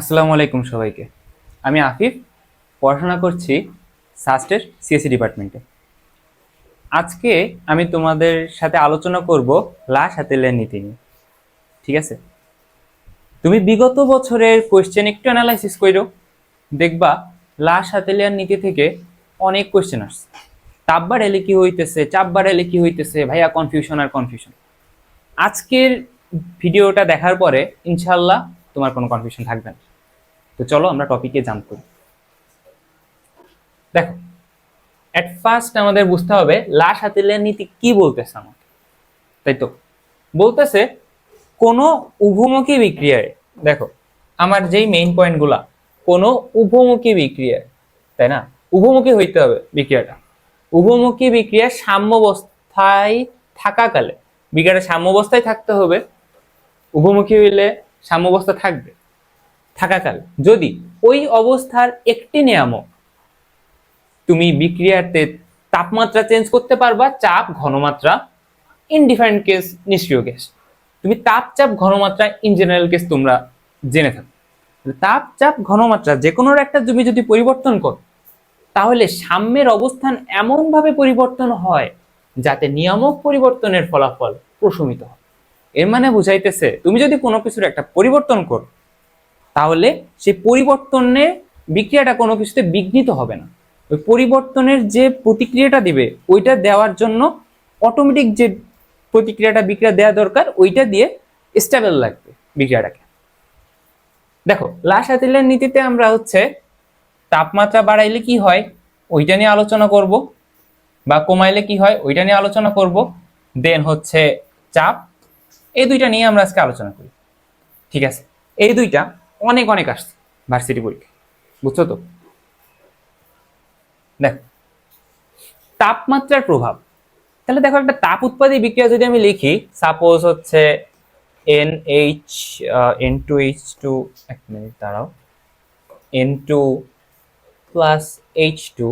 আসসালামু আলাইকুম সবাইকে। আমি আফিফ, পড়াশোনা করছি সাস্টের সিএসসি ডিপার্টমেন্টে আজকে আমি তোমাদের সাথে আলোচনা করব লা সাতেলের নীতি নিয়ে। ঠিক আছে? তুমি বিগত বছরের কোয়েশ্চেন একটু অ্যানালাইসিস করো দেখবা লা সাতেলিয়ার নীতি থেকে অনেক কোয়েশ্চেন আসছে। তাপবার এলে কি হইতেছে চাপবার এলে কি হইতেছে, ভাইয়া কনফিউশন আর কনফিউশন আজকের ভিডিওটা দেখার পরে ইনশাল্লাহ তোমার কোনো কনফিউশন থাকবে না। তো চলো আমরা টপিকে জাম্প করি। দেখো এট ফার্স্ট আমাদের বুঝতে হবে লাশ হাতিলের নীতি কি বলতেছে আমাকে? তাই তো? বলতেছে, কোনো উভমুখী বিক্রিয়ায়, দেখো, আমার যেই মেইন পয়েন্টগুলা কোনো উভমুখী বিক্রিয়ায়, তাই না? উভমুখী হইতে হবে বিক্রিয়াটা। উভমুখী বিক্রিয়া সাম্যাবস্থায় থাকাকালে, বিক্রিয়াটা সাম্যাবস্থায় থাকতে হবে, উভমুখী হইলে সাম্যাবস্থা থাকবে। থাকাকাল। যদি ওই অবস্থার একটি নিয়ামক তুমি বিক্রিয়াতে তাপমাত্রা চেঞ্জ করতে পারবা, চাপ, ঘনমাত্রা ইনডিফারেন্ট কেস নিষ্ক্রিয় কেস তুমি তাপ, চাপ, ঘনমাত্রা ইন জেনারেল কেস তোমরা জেনে থাকো। তাপ, চাপ, ঘনমাত্রা যে কোনো একটা তুমি যদি পরিবর্তন করো, তাহলে সাম্যের অবস্থান এমনভাবে পরিবর্তন হয় যাতে নিয়ামক পরিবর্তনের ফলাফল প্রশমিত হয়। এর মানে বুঝাইতেছে, তুমি যদি কোনো কিছুর একটা পরিবর্তন করো তাহলে সেই পরিবর্তনে বিক্রিয়াটা কোনো কিছুতে বিঘ্নিত হবে না। ওই পরিবর্তনের যে প্রতিক্রিয়াটা দিবে, ওইটা দেওয়ার জন্য অটোমেটিক যে প্রতিক্রিয়াটা, বিক্রিয়া দেওয়া দরকার, ওইটা দিয়ে স্টেবল লাগবে বিক্রিয়াটাকে। দেখো লাশাতিলের নীতিতে আমরা হচ্ছে তাপমাত্রা বাড়াইলে কি হয়? ওইটা নিয়ে আলোচনা করব বা কমাইলে কি হয়? ওইটা নিয়ে আলোচনা করব। দেন হচ্ছে চাপ। এই দুইটা নিয়ে আমরা আজকে আলোচনা করি। ঠিক আছে? এই দুইটা অনেক অনেক আসছে ভার্সিটি পরীক্ষা। বুঝছ তো? দেখ, তাপমাত্রার প্রভাব। তাহলে দেখো একটা তাপ উৎপাদী বিক্রিয়া যদি আমি লিখি সাপোজ হচ্ছে N H N two H two এক মিনিট দাঁড়াও। N two plus H two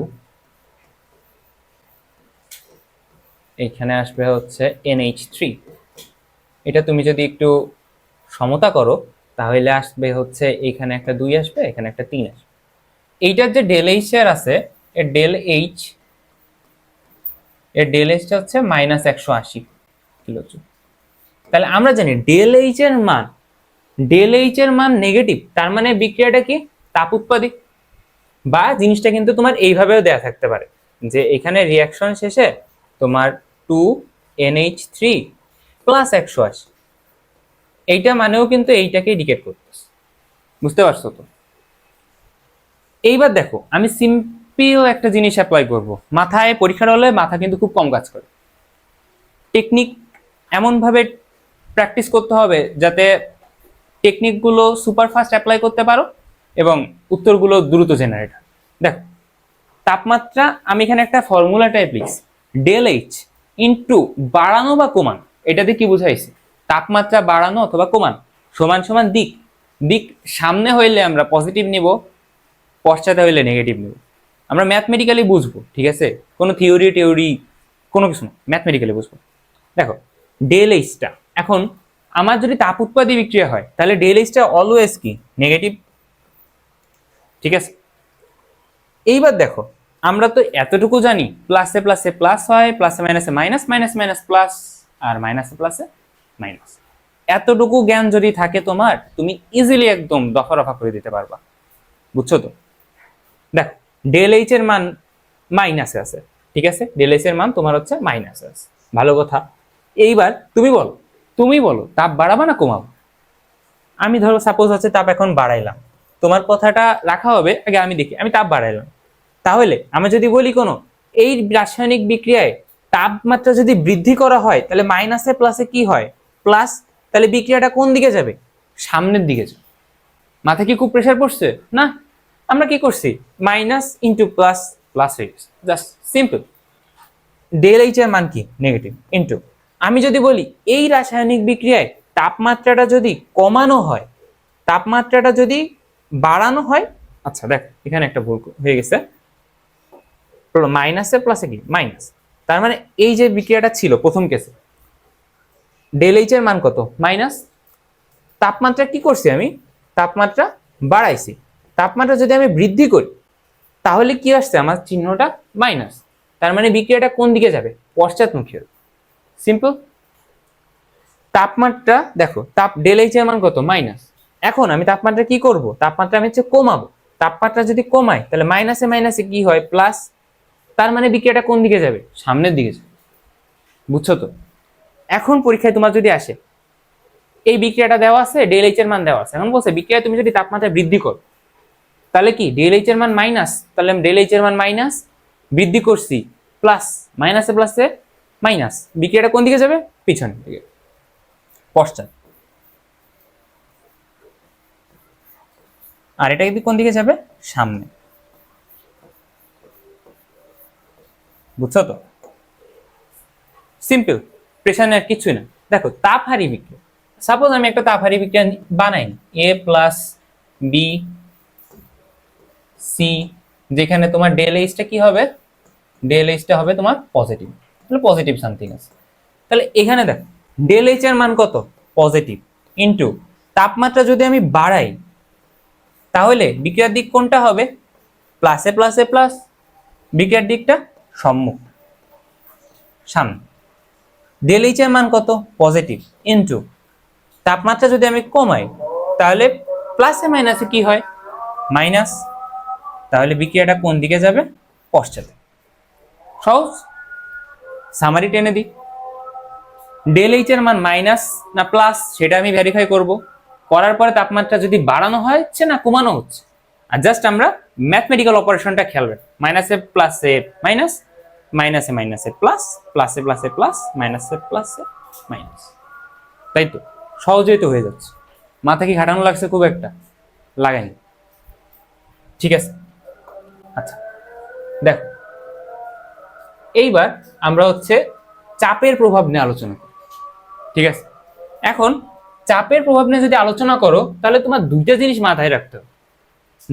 এইখানে আসবে হচ্ছে এন এইচ থ্রি এটা তুমি যদি একটু সমতা করো তাহলে আসবে হচ্ছে এখানে একটা দুই আসবে, এখানে একটা তিন আসবে। এইটার যে ডেল এইচ এর আছে, এর ডেল এইচ এর ডেল এইচটা হচ্ছে মাইনাস একশো আশি কিলোজুল তাহলে আমরা জানি ডেল এইচ এর মান ডেল এইচ এর মান নেগেটিভ তার মানে বিক্রিয়াটা কি? তাপ উৎপাদী। বা জিনিসটা কিন্তু তোমার এইভাবেও দেয়া থাকতে পারে, যে এখানে রিয়াকশন শেষে তোমার টু এনএইচ থ্রি প্লাস একশো আশি। এইটা মানেও কিন্তু এইটাকে ডিকেট করতেছে। বুঝতে পারছ তো? এইবার দেখো, আমি সিম্পল একটা জিনিস অ্যাপ্লাই করব। মাথায় পরীক্ষার হলে মাথা কিন্তু খুব কম কাজ করে। টেকনিক এমনভাবে প্র্যাকটিস করতে হবে যাতে টেকনিকগুলো সুপার ফাস্ট অ্যাপ্লাই করতে পারো এবং উত্তরগুলো দ্রুত জেনারেট হয়। দেখো, তাপমাত্রা, আমি এখানে একটা ফর্মুলা টাইপ লিখছি। ডেল এইচ ইন্টু বাড়ানো বা কমান এটাতে কি বুঝাইছি? তাপমাত্রা বাড়ানো অথবা কমান, সমান সমান দিক। দিক সামনে হইলে আমরা পজিটিভ নিব, পশ্চাতে হইলে নেগেটিভ নিব। আমরা ম্যাথমেটিক্যালি বুঝব, ঠিক আছে? কোনো থিওরি টিওরি কোনো কিছু না ম্যাথমেটিক্যালি বুঝব। দেখো ডেল এখন আমার যদি তাপ উৎপাদী বিক্রিয়া হয়, তাহলে ডেল এইচটা অলওয়েজ কি? নেগেটিভ ঠিক আছে? এইবার দেখো, আমরা তো এতটুকু জানি প্লাসে প্লাসে প্লাস হয় প্লাসে মাইনাসে মাইনাস মাইনাস মাইনাস প্লাস আর মাইনাসে প্লাসে মাইনাস এতটুকু জ্ঞান যদি থাকে তোমার, তুমি ইজিলি একদম দফা রফা করে দিতে পারবা। বুঝছ তো? দেখো ডেল এইচ এর মান মাইনাসে আছে, ঠিক আছে? ডেল এইচ এর মান তোমার হচ্ছে মাইনাসে আছে। ভালো কথা। এইবার তুমি বলো তুমি বলো, তাপ বাড়াবা না কমাবো আমি ধরো সাপোজ হচ্ছে তাপ এখন বাড়াইলাম। তোমার কথাটা রাখা হবে, আগে আমি দেখি, আমি তাপ বাড়াইলাম। তাহলে আমি যদি বলি কোনো, এই রাসায়নিক বিক্রিয়ায় তাপমাত্রা যদি বৃদ্ধি করা হয়, তাহলে মাইনাসে প্লাসে কি হয়? প্লাস তাহলে বিক্রিয়াটা কোন দিকে যাবে? সামনের দিকে যাবে। মাথায় কি খুব প্রেশার পড়ছে? না। আমরা কি করছি? মাইনাস ইন্টু প্লাস প্লাস হয়ে গেছে। জাস্ট সিম্পল ডেল এইচ এর মান কি? নেগেটিভ ইন্টু আমি যদি বলি, এই রাসায়নিক বিক্রিয়ায় তাপমাত্রাটা যদি কমানো হয়, তাপমাত্রাটা যদি বাড়ানো হয় আচ্ছা দেখ, এখানে একটা ভুল হয়ে গেছে। মাইনাসে প্লাসে কি? মাইনাস তার মানে এই যে বিক্রিয়াটা ছিল প্রথম কেসে ডেল এইচ মান কত? মাইনাস তাপমাত্রা কি করছি আমি? তাপমাত্রা বাড়াইছি। তাপমাত্রা যদি আমি বৃদ্ধি করি, তাহলে কি আসছে? আমার চিহ্নটা মাইনাস তার মানে বিক্রিয়াটা কোন দিকে যাবে? পশ্চাৎমুখী হবে। সিম্পল তাপমাত্রা, দেখো, তাপ ডেল এইচ মান কত? মাইনাস এখন আমি তাপমাত্রা কি করব? তাপমাত্রা আমি হচ্ছে কমাবো। তাপমাত্রা যদি কমাই, তাহলে মাইনাসে মাইনাসে কি হয়? প্লাস তার মানে বিক্রিয়াটা কোন দিকে যাবে? সামনের দিকে যাবে। বুঝছ তো? এখন পরীক্ষায় তোমার যদি আসে, এই বিক্রিয়াটা দেওয়া আছে ডেল এইচ এর মান দেওয়া আছে। এখন বলছে বিক্রিয়া তুমি যদি তাপমাত্রা বৃদ্ধি করো, তাহলে কি? এইচ এর মান মাইনাস তাহলে আমি এর মান মাইনাস বৃদ্ধি করছি প্লাস মাইনাসে প্লাসে মাইনাস বিক্রিয়াটা কোন দিকে যাবে? পিছনের দিকে। পশ্চাৎ। আর এটা কোন দিকে যাবে? সামনে। বুঝছ তো? সিম্পল প্রেশার নেওয়ার কিছুই না। দেখো তাপহারি বিক্রিয়া। সাপোজ আমি একটা তাপহারি বিক্রিয়া বানাই এ প্লাস বি সি যেখানে তোমার ডেল এইচটা কি হবে? ডেল এইচটা হবে তোমার পজিটিভ তাহলে পজিটিভ সামথিং আছে। তাহলে এখানে দেখো ডেল এইচ এর মান কত? পজিটিভ ইনটু তাপমাত্রা যদি আমি বাড়াই, তাহলে বিক্রিয়ার দিক কোনটা হবে? প্লাসে প্লাসে প্লাস বিক্রিয়ার দিকটা সম্মুখ। সামনে। ডেল এইচ এর মান কত? পজিটিভ ইনটু তাপমাত্রা যদি আমি কমাই, তাহলে প্লাসে মাইনাসে কি হয়? মাইনাস তাহলে বিক্রিয়াটা কোন দিকে যাবে? পশ্চাতে। সহজ? সামারি টেনে দিই। ডেল এইচ মান মাইনাস না প্লাস সেটা আমি ভেরিফাই করব। করার পরে তাপমাত্রা যদি বাড়ানো হচ্ছে না কমানো হচ্ছে। আর জাস্ট আমরা ম্যাথমেটিক্যাল অপারেশনটা খেয়াল রাখি। মাইনাসে প্লাসে মাইনাস মাইনাসে মাইনাসে প্লাস প্লাসে প্লাসে প্লাস মাইনাসে প্লাসে মাইনাস তাই তো? সহজেই তো হয়ে যাচ্ছে। মাথা কি ঘাটানো লাগছে খুব একটা? লাগাইনি। ঠিক আছে। আচ্ছা। দেখো। এইবার আমরা হচ্ছে চাপের প্রভাব নিয়ে আলোচনা করি। ঠিক আছে? এখন চাপের প্রভাব নিয়ে যদি আলোচনা করো, তাহলে তোমার দুইটা জিনিস মাথায় রাখতে হবে।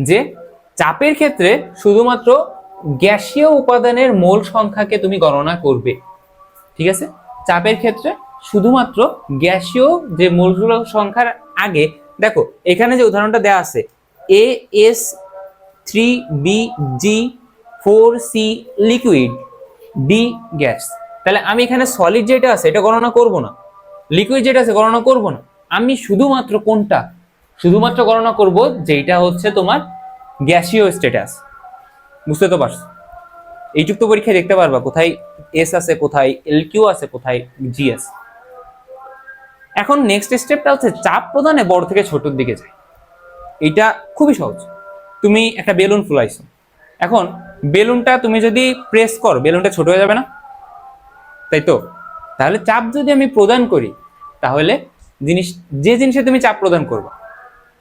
যে চাপের ক্ষেত্রে শুধুমাত্র গ্যাসীয় উপাদানের মোল সংখ্যাকে তুমি গণনা করবে। ঠিক আছে? চাপের ক্ষেত্রে শুধুমাত্র গ্যাসীয় যে মোলগুলো সংখ্যার আগে, দেখো, এখানে যে উদাহরণটা দেওয়া আছে A S three B G four C liquid D gas তাহলে আমি এখানে সলিড যেটা আছে, এটা গণনা করব না। লিকুইড যেটা আছে, গণনা করব না। আমি শুধুমাত্র কোনটা? শুধুমাত্র গণনা করব যেটা হচ্ছে তোমার গ্যাসীয় স্ট্যাটাস বুঝতে তো পারছ? এইটুক পরীক্ষায় দেখতে পারবা কোথায় এস আছে, কোথায় এল কিউ আছে, কোথায় জি আছে। এখন নেক্সট স্টেপটা হচ্ছে চাপ প্রদানে বড় থেকে ছোটর দিকে যায়। এটা খুবই সহজ। তুমি একটা বেলুন ফুলাইছো। এখন বেলুনটা তুমি যদি প্রেস করো, বেলুনটা ছোট হয়ে যাবে না? তাই তো? তাহলে চাপ যদি আমি প্রদান করি, তাহলে জিনিস, যে জিনিসে তুমি চাপ প্রদান করবে,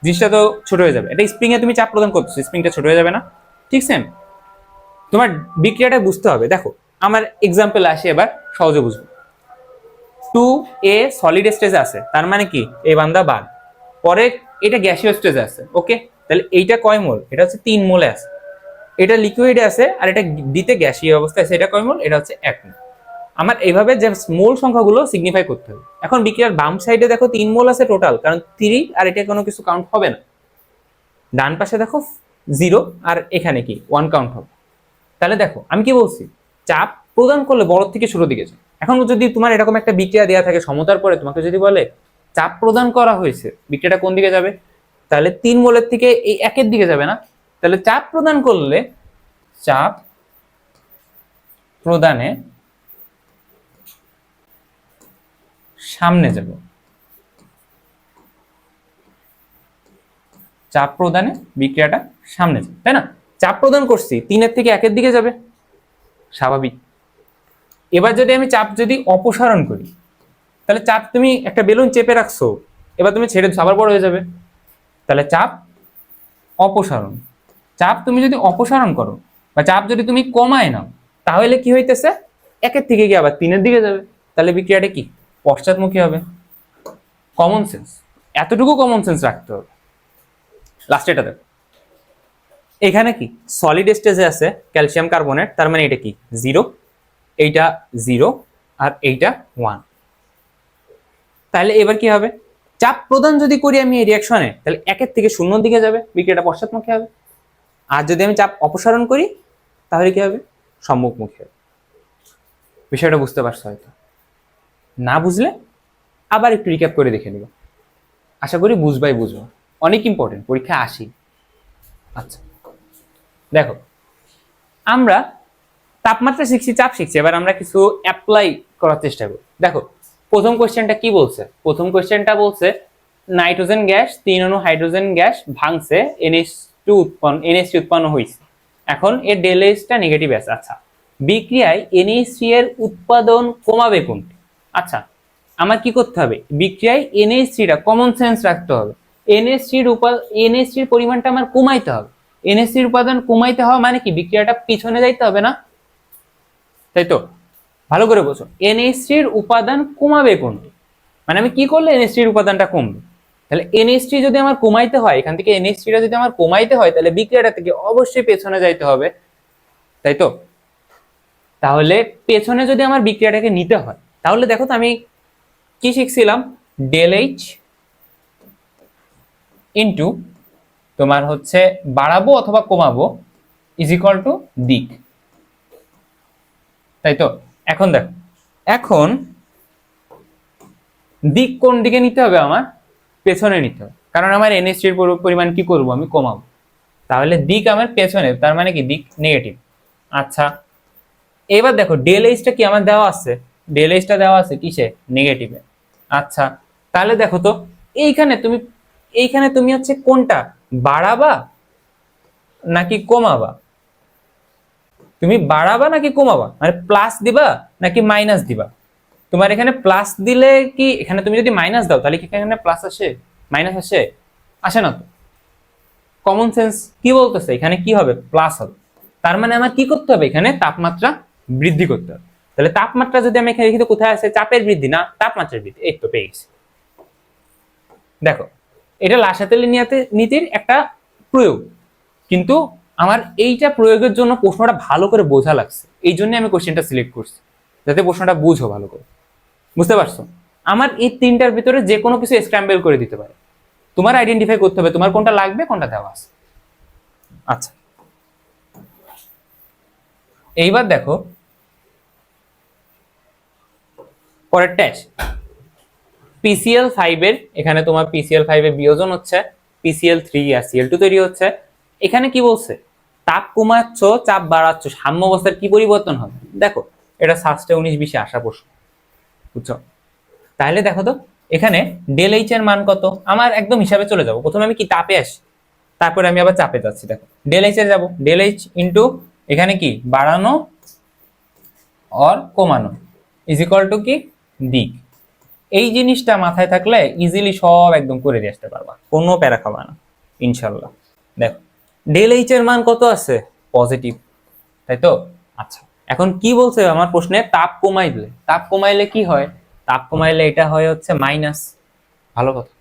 জিনিসটা তো ছোট হয়ে যাবে। এটা স্প্রিংয়ে তুমি চাপ প্রদান করছ স্প্রিংটা ছোট হয়ে যাবে না। ঠিক সেম তোমার বিক্রিয়াটা বুঝতে হবে। দেখো, আমার এক্সাম্পল আসে এবার, সহজে বুঝব। টু এ সলিড স্টেজে আছে, তার মানে কি? এই বান্দা বাদ। পরে এটা গ্যাসীয় স্টেজে আছে ওকে তাহলে এইটা কয় মোল? এটা হচ্ছে তিন মোলে আছে। এটা লিকুইডে আছে আর এটা দিতে গ্যাসীয় অবস্থায় আছে, এটা কয় মোল? এটা হচ্ছে এক মোল। আমার এইভাবে যে মোল সংখ্যাগুলো সিগনিফাই করতে হবে। এখন বিক্রিয়ার বাম সাইডে দেখো তিন মোল আছে টোটাল কারণ থ্রি আর এটা কোনো কিছু কাউন্ট হবে না। ডান পাশে দেখো জিরো আর এখানে কি? ওয়ান কাউন্ট হবে। তাহলে দেখো, আমি কি বলছি? চাপ প্রদান করলে বড় থেকে ছোট দিকে যায়। এখন যদি তোমার এরকম একটা বিক্রিয়া দেওয়া থাকে, সমতার পরে তোমাকে যদি বলে, চাপ প্রদান করা হয়েছে, বিক্রিয়াটা কোন দিকে যাবে? তাহলে তিন মোলের থেকে এই একের দিকে যাবে না। তাহলে চাপ প্রদান করলে, চাপ প্রদানে সামনে যাব। চাপ প্রদানে বিক্রিয়াটা সামনে যাবে, তাই না? চাপ প্রদান করছি, তিনের থেকে একের দিকে যাবে। স্বাভাবিক। এবার যদি আমি চাপ যদি অপসারণ করি, তাহলে চাপ তুমি একটা বেলুন চেপে রাখছো, এবার তুমি ছেড়ে আবার বড় হয়ে যাবে। তাহলে চাপ অপসারণ। চাপ তুমি যদি অপসারণ করো, বা চাপ যদি তুমি কমায় নাও, তাহলে কি হইতেছে? একের থেকে গিয়ে আবার তিনের দিকে যাবে। তাহলে বিক্রিয়াটা কি? পশ্চাৎমুখী হবে। কমন সেন্স এতটুকু কমন সেন্স রাখতে হবে। লাস্ট এটা দেখো। এখানে কি? সলিড স্টেজে আছে ক্যালসিয়াম কার্বনেট তার মানে এটা কি? জিরো এইটা জিরো আর এইটা ওয়ান তাহলে এবার কি হবে? চাপ প্রদান যদি করি আমি এই রিয়াকশনে তাহলে একের থেকে শূন্যর দিকে যাবে, বিক্রিয়াটা পশ্চাৎমুখী হবে। আর যদি আমি চাপ অপসারণ করি, তাহলে কি হবে? সম্মুখমুখী হবে। বিষয়টা বুঝতে পারছ হয়তো। না বুঝলে আবার একটু রিক্যাপ করে দেখে নিব আশা করি বুঝবাই বুঝব অনেক ইম্পর্টেন্ট পরীক্ষা আসি। আচ্ছা। দেখো, আমরা তাপমাত্রা শিখছি, চাপ শিখছি, এবার আমরা কিছু অ্যাপ্লাই করার চেষ্টা করি। দেখো, প্রথম কোয়েশ্চেনটা কি বলছে? প্রথম কোয়েশ্চেনটা বলছে নাইট্রোজেন গ্যাস তিন অণু হাইড্রোজেন গ্যাস ভাঙছে এনএস টু উৎপন্ন এনএস উৎপন্ন হয়েছে এখন এর ডেলেসটা নেগেটিভ আছে। আচ্ছা বিক্রিয়ায় এনএসসি এর উৎপাদন কমাবে কোনটি? আচ্ছা আমার কি করতে হবে? বিক্রিয়ায় এনএসসিটা কমন সেন্স রাখতে হবে। এনএসসির উপা এনএসসির পরিমাণটা আমার কমাইতে হবে। এনএসসির উপাদান কমাইতে হবে মানে কি? বিক্রিয়াটা পিছনে যাইতে হবে না? তাই তো ভালো করে বোঝো। এনএসসির উপাদান কমাবে কোনটি মানে আমি কি করলে এনএসসির উপাদানটা কমবে? তাহলে এনএসটি যদি আমার কমাইতে হয়, এখান থেকে এনএসটিটা যদি আমার কমাইতে হয়, তাহলে বিক্রিয়াটা থেকে অবশ্যই পেছনে যাইতে হবে। তাই তো তাহলে পেছনে যদি আমার বিক্রিয়াটাকে নিতে হয়, তাহলে দেখো তো আমি কি শিখছিলাম? ডেল এইচ ইন্টু তোমার হচ্ছে বাড়াবো অথবা কমাবো ইজ ইকুয়াল টু দিক। তাই তো? এখন দেখো, এখন দিক কোন দিকে নিতে হবে আমার? পেছনে নিতে হবে। কারণ আমার এনএসটির পরিমাণ কি করব? আমি কমাবো। তাহলে দিক আমার পেছনে, তার মানে কি? দিক নেগেটিভ আচ্ছা এবার দেখো ডেল এইচটা কি আমার দেওয়া আছে? ডেল এইচটা দেওয়া আছে কিসে? নেগেটিভে আচ্ছা তাহলে দেখো তো, এইখানে তুমি এইখানে তুমি হচ্ছে কোনটা? বাড়াবা নাকি কমাবা? তুমি বাড়াবা নাকি কমাবা? মানে প্লাস দিবা নাকি মাইনাস দিবা? তোমার এখানে প্লাস দিলে কি এখানে তুমি যদি মাইনাস দাও, তাহলে কি এখানে প্লাস আসে? মাইনাস আসে? আসে না তো? কমন সেন্স কি বলতেছে? এখানে কি হবে? প্লাস হবে। তার মানে আমার কি করতে হবে? এখানে তাপমাত্রা বৃদ্ধি করতে হবে। তাহলে তাপমাত্রা যদি আমি এখানে লিখি কোথায় আছে? চাপের বৃদ্ধি না? তাপমাত্রার বৃদ্ধি। এই তো পেয়ে গেছি। দেখো এটা লাসাতেলি নীতির একটা প্রয়োগ। কিন্তু আমার এইটা প্রয়োগের জন্য প্রশ্নটা ভালো করে বোঝা লাগছে। এই জন্য আমি কোশ্চেনটা সিলেক্ট করছি, যাতে প্রশ্নটা বুঝো ভালো করে। বুঝতে পারছ? আমার এই তিনটার ভিতরে যে কোনো কিছু স্ক্র্যাম্বল করে দিতে পারে। তোমার আইডেন্টিফাই করতে হবে, তোমার কোনটা লাগবে, কোনটা দেওয়া আছে। আচ্ছা। এইবার দেখো পরের ট্যাচ পিসিএল ফাইভের এখানে তোমার পিসিএল ফাইভের বিয়োজন হচ্ছে পিসিএল থ্রি আর সিএল টু তৈরি হচ্ছে। এখানে কি বলছে? তাপ কমাচ্ছ, চাপ বাড়াচ্ছ, সাম্য অবস্থার কি পরিবর্তন হবে? দেখো, এটা সাস্টে উনিশ বিশে আসা প্রশ্ন, বুঝছ? তাহলে দেখো তো, এখানে ডেল এইচ এর মান কত? আমার একদম হিসাবে চলে যাব। প্রথমে আমি কি তাপে আসি? তারপরে আমি আবার চাপে যাচ্ছি, দেখো। ডেল এইচ এর যাব। ডেল এইচ ইন্টু এখানে কি? বাড়ানো অর কমানো। ইজ টু কি? দিক। এই জিনিসটা মাথায় থাকলে ইজিলি সব একদম করে দিয়ে আসতে পারবা। কোনো প্যারা খাবা না, ইনশাল্লাহ। দেখো ডেল এইচ এর মান কত আছে? পজিটিভ তাই তো? আচ্ছা এখন কি বলছে আমার প্রশ্নে? তাপ কমাই দিলে তাপ কমাইলে কি হয়? তাপ কমাইলে এটা হয় হচ্ছে মাইনাস ভালো কথা।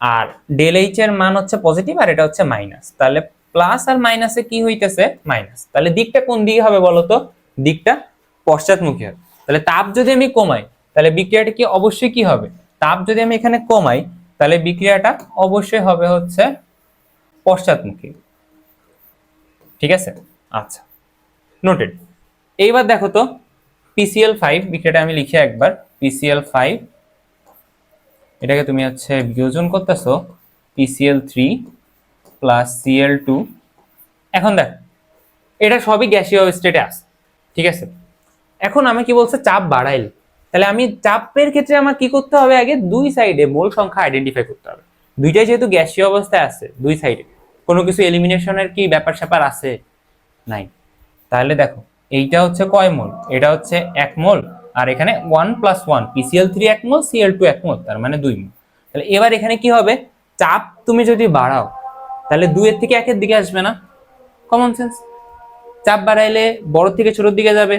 আর ডেল এইচ এর মান হচ্ছে পজিটিভ আর এটা হচ্ছে মাইনাস তাহলে প্লাস আর মাইনাসে কি হইতেছে? মাইনাস তাহলে দিকটা কোন দিকে হবে বলতো দিকটা পশ্চাৎমুখী হবে। তাহলে তাপ যদি আমি কমাই তাহলে বিক্রিয়াটা কি অবশ্যই কি হবে? তাপ যদি আমি এখানে কমাই, তাহলে বিক্রিয়াটা অবশ্যই হবে হচ্ছে পশ্চাৎমুখী। ঠিক আছে? আচ্ছা। নোটেড এইবার দেখো তো পিসিএল ফাইভ বিক্রিয়াটা আমি লিখে একবার। পিসিএল ফাইভ এটাকে তুমি হচ্ছে বিয়োজন করতেছো P C L three plus C L two এখন দেখ, এটা সবই গ্যাসীয় স্টেটে আছে। ঠিক আছে? এখন আমি কি বলছে, চাপ বাড়াইল। তাহলে আমি চাপের ক্ষেত্রে আমার কি করতে হবে? আগে দুই সাইডে মোল সংখ্যা আইডেন্টিফাই করতে হবে। দুইটাই যেহেতু গ্যাসীয় অবস্থায় আছে, দুই সাইডে কোনো কিছু এলিমিনেশনের কি ব্যাপার স্যাপার আছে? নাই। তাহলে দেখো, এইটা হচ্ছে কয় মোল এটা হচ্ছে এক মোল আর এখানে one plus one P C L three এক মোল সিএল টু এক মোল তার মানে দুই মোল তাহলে এবার এখানে কি হবে? চাপ তুমি যদি বাড়াও, তাহলে দুইয়ের থেকে একের দিকে আসবে না। কমন সেন্স চাপ বাড়াইলে বড় থেকে ছোটোর দিকে যাবে,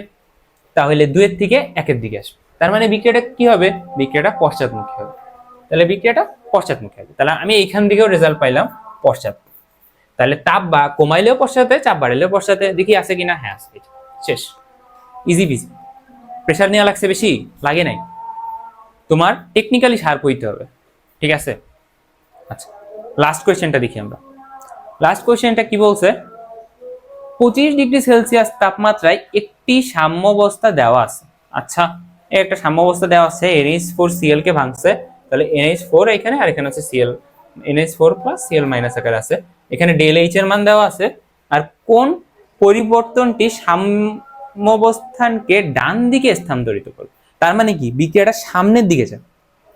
তাহলে দুইয়ের থেকে একের দিকে আসবে। তার মানে বিক্রিয়াটা কি হবে? বিক্রিয়াটা পশ্চাৎমুখী হবে। তাহলে বিক্রিয়াটা পশ্চাৎমুখী হবে। তাহলে আমি এইখান থেকেও রেজাল্ট পাইলাম পশ্চাৎ। তাহলে তাপ বা কমাইলেও পশ্চাতে, চাপ বাড়াইলেও পশ্চাতে, দেখি আছে কিনা? হ্যাঁ আছে। শেষ। ইজি বিজি প্রেশার নেওয়া লাগছে বেশি? লাগে নাই। তোমার টেকনিক্যালি শার্প হইতে হবে। ঠিক আছে? আচ্ছা লাস্ট কোয়েশ্চেনটা দেখি আমরা। লাস্ট কোয়েশ্চেনটা কি বলছে? পঁচিশ ডিগ্রি সেলসিয়াস তাপমাত্রায় একটি সাম্যাবস্থা দেওয়া আছে। আচ্ছা একটা সাম্যাবস্থা দেওয়া আছে এনএইচ ফোর সিএল কে ভাঙছে। তাহলে এনএইচ ফোর এখানে, আর এখানে হচ্ছে C L N H four plus C L minus আকারে আছে। এখানে ডেল এইচ এর মান দেওয়া আছে। আর কোন পরিবর্তনটি সাম্যবস্থানকে ডান দিকে স্থানান্তরিত করবে? তার মানে কি? বিক্রিয়াটা সামনের দিকে যায়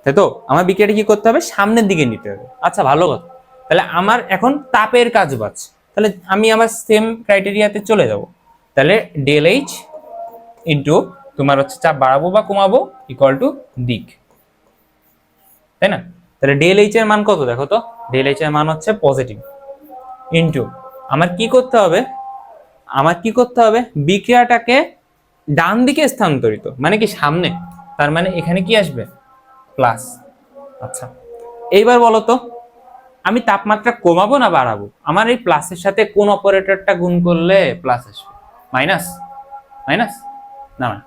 তাই তো? আমার বিক্রিয়াটা কি করতে হবে? সামনের দিকে নিতে হবে। আচ্ছা ভালো কথা। তাহলে আমার এখন তাপের কাজ বাড়ছে। তাহলে আমি আমার সেম ক্রাইটেরিয়াতে চলে যাব। তাহলে ডেল এইচ ইন্টু তোমার হচ্ছে চাপ বাড়াবো বা কমাবো ইকুয়াল টু দিক। তাই না? তাহলে ডেল এইচ এর মান কত দেখো তো? ডেল এইচ এর মান হচ্ছে পজিটিভ ইন্টু আমার কি করতে হবে? আমার কি করতে হবে? বিক্রিয়াটাকে ডান দিকে স্থানান্তরিত মানে কি সামনে। তার মানে এখানে কি আসবে? প্লাস আচ্ছা এইবার বলো তো, আমি তাপমাত্রা কমাবো না বাড়াবো? আমার এই প্লাসের সাথে কোন অপারেটরটা গুণ করলে প্লাস আসবে? মাইনাস মাইনাস না না।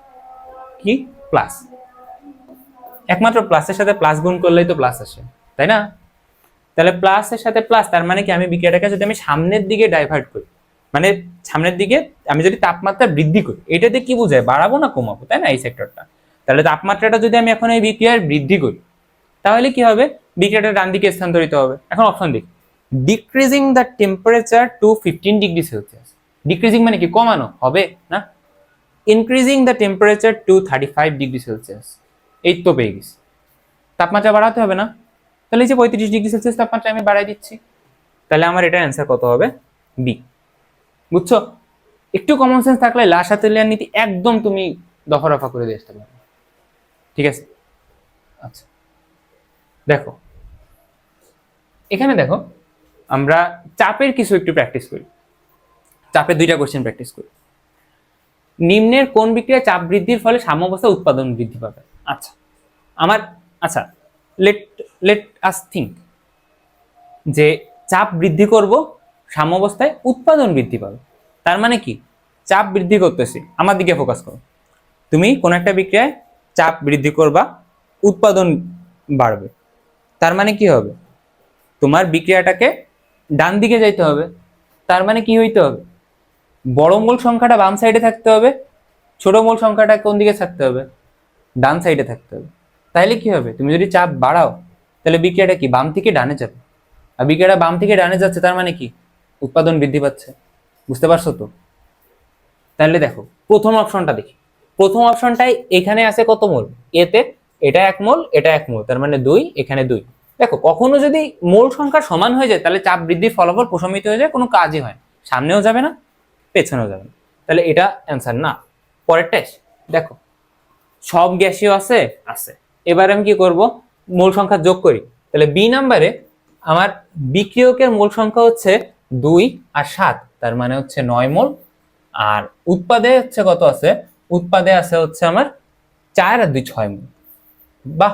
কি? প্লাস একমাত্র প্লাসের সাথে প্লাস গুণ করলেই তো প্লাস আসে, তাই না? তাহলে প্লাসের সাথে প্লাস তার মানে কি আমি বিক্রিয়াটাকে যদি আমি সামনের দিকে ডাইভার্ট করি মানে সামনের দিকে আমি যদি তাপমাত্রা বৃদ্ধি করি এটাতে কি বোঝায়? বাড়াবো না কমাবো, তাই না, এই সেক্টরটা তাহলে তাপমাত্রাটা যদি আমি এখন এই বিক্রিয়ার বৃদ্ধি করি, তাহলে কি হবে? বিক্রিয়াটা ডান দিকে স্থানান্তরিত হবে। এখন অপশন দেখি। Decreasing the temperature to fifteen degree Celsius decreasing মানে কি? কমানো, হবে, না? Increasing the temperature to thirty five degree Celsius এই তো পেয়ে গেছি। তাপমাত্রা বাড়াতে হবে না। তাহলে এই যে পঁয়ত্রিশ ডিগ্রি সেলসিয়াস তাপমাত্রা আমি বাড়াই দিচ্ছি। তাহলে আমার এটার অ্যান্সার কত হবে? বি বুঝছ? একটু কমন সেন্স থাকলে লাশা তেলিয়ার নীতি একদম তুমি দফা রফা করে দিয়ে আসতে পারবে। ঠিক আছে? আচ্ছা। দেখো। এখানে দেখো, আমরা চাপের কিছু একটু প্র্যাকটিস করি। চাপের দুইটা কোশ্চেন প্র্যাকটিস করি। নিম্নের কোন বিক্রিয়া চাপ বৃদ্ধির ফলে সাম্যাবস্থা উৎপাদন বৃদ্ধি পাবে? আচ্ছা। আমার আচ্ছা লেট লেট আস থিঙ্ক যে চাপ বৃদ্ধি করব, সাম্যবস্থায় উৎপাদন বৃদ্ধি পাবে। তার মানে কি? চাপ বৃদ্ধি করতেছি, আমার দিকে ফোকাস করো। তুমি কোন একটা বিক্রিয়ায় চাপ বৃদ্ধি করবা, উৎপাদন বাড়বে। তার মানে কি হবে? তোমার বিক্রিয়াটাকে ডান দিকে যাইতে হবে। তার মানে কি হইতে হবে? বড় মূল সংখ্যাটা বাম সাইডে থাকতে হবে, ছোট মূল সংখ্যাটা কোন দিকে থাকতে হবে? ডান সাইডে থাকতে হবে। তাহলে কি হবে? তুমি যদি চাপ বাড়াও তাহলে বিক্রিয়াটা কি? বাম থেকে ডানে যাবে। আর বিক্রিয়াটা বাম থেকে ডানে যাচ্ছে, তার মানে কি? উৎপাদন বৃদ্ধি পাচ্ছে। বুঝতে পারছ তো? তাহলে দেখো, প্রথম অপশনটা দেখি। প্রথম অপশনটাই এখানে আছে কত মোল? এতে এটা এক মোল, এটা এক মোল, তার মানে দুই, এখানে দুই। দেখো, কখনো যদি মোল সংখ্যা সমান হয়ে যায়, তাহলে চাপ বৃদ্ধির ফলাফল প্রশমিত হয়ে যায়, কোনো কাজই হয় সামনেও যাবে না পেছনেও যাবে তাহলে এটা অ্যান্সার না। পরের টেস্ট দেখো। সব গ্যাসীয় আছে? আছে। এবার আমি কি করব? মোল সংখ্যা যোগ করি। তাহলে বি নাম্বারে আমার বিক্রিয়কের মোল সংখ্যা হচ্ছে দুই আর সাত, তার মানে হচ্ছে নয় মোল। আর উৎপাদে হচ্ছে কত আছে? উৎপাদে আছে হচ্ছে আমার চার আর দুই ছয় মোল। বাহ!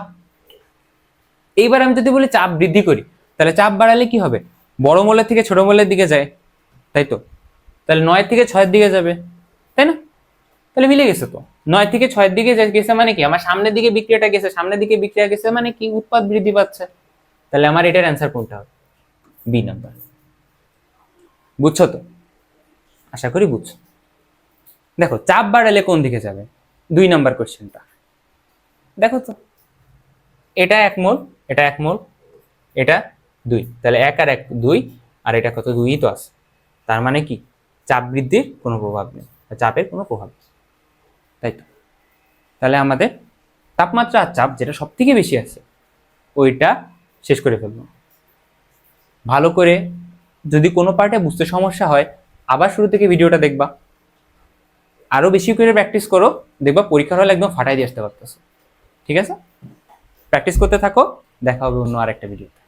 এইবার আমি যদি বলি চাপ বৃদ্ধি করি, তাহলে চাপ বাড়ালে কি হবে? বড় মোলের থেকে ছোট মোলের দিকে যায়, তাই তো? তাহলে নয় থেকে ছয়ের দিকে যাবে, তাই না? তাহলে মিলে গেছে তো। নয় থেকে ছয়ের দিকে গেছে মানে কি? আমার সামনের দিকে বিক্রিয়াটা গেছে, সামনের দিকে বিক্রিয়া গেছে মানে কি? উৎপাদ বৃদ্ধি পাচ্ছে। তাহলে আমার এটার অ্যান্সার কোনটা হবে? বি নাম্বার বুঝছ তো? আশা করি বুঝছ। দেখো, চাপ বাড়ালে কোন দিকে যাবে? দুই নাম্বার কোয়েশ্চেনটা দেখো তো। এটা এক মোল, এটা এক মোল, এটা দুই। তাহলে এক আর এক দুই, আর এটা কত? দুই তো আছে। তার মানে কি? চাপ বৃদ্ধির কোনো প্রভাব নেই চাপের কোনো প্রভাব নেই। তাই তো? তাহলে আমাদের তাপমাত্রা আর চাপ যেটা সব থেকে বেশি আছে, ওইটা শেষ করে ফেলব। ভালো করে যদি কোনো পার্টে বুঝতে সমস্যা হয়, আবার শুরু থেকে ভিডিওটা দেখবা। আরও বেশি করে প্র্যাকটিস করো, দেখবা পরীক্ষার হলে একদম ফাটাই দিয়ে আসতে পারতেছো। ঠিক আছে? প্র্যাকটিস করতে থাকো, দেখা হবে অন্য আরেকটা ভিডিওতে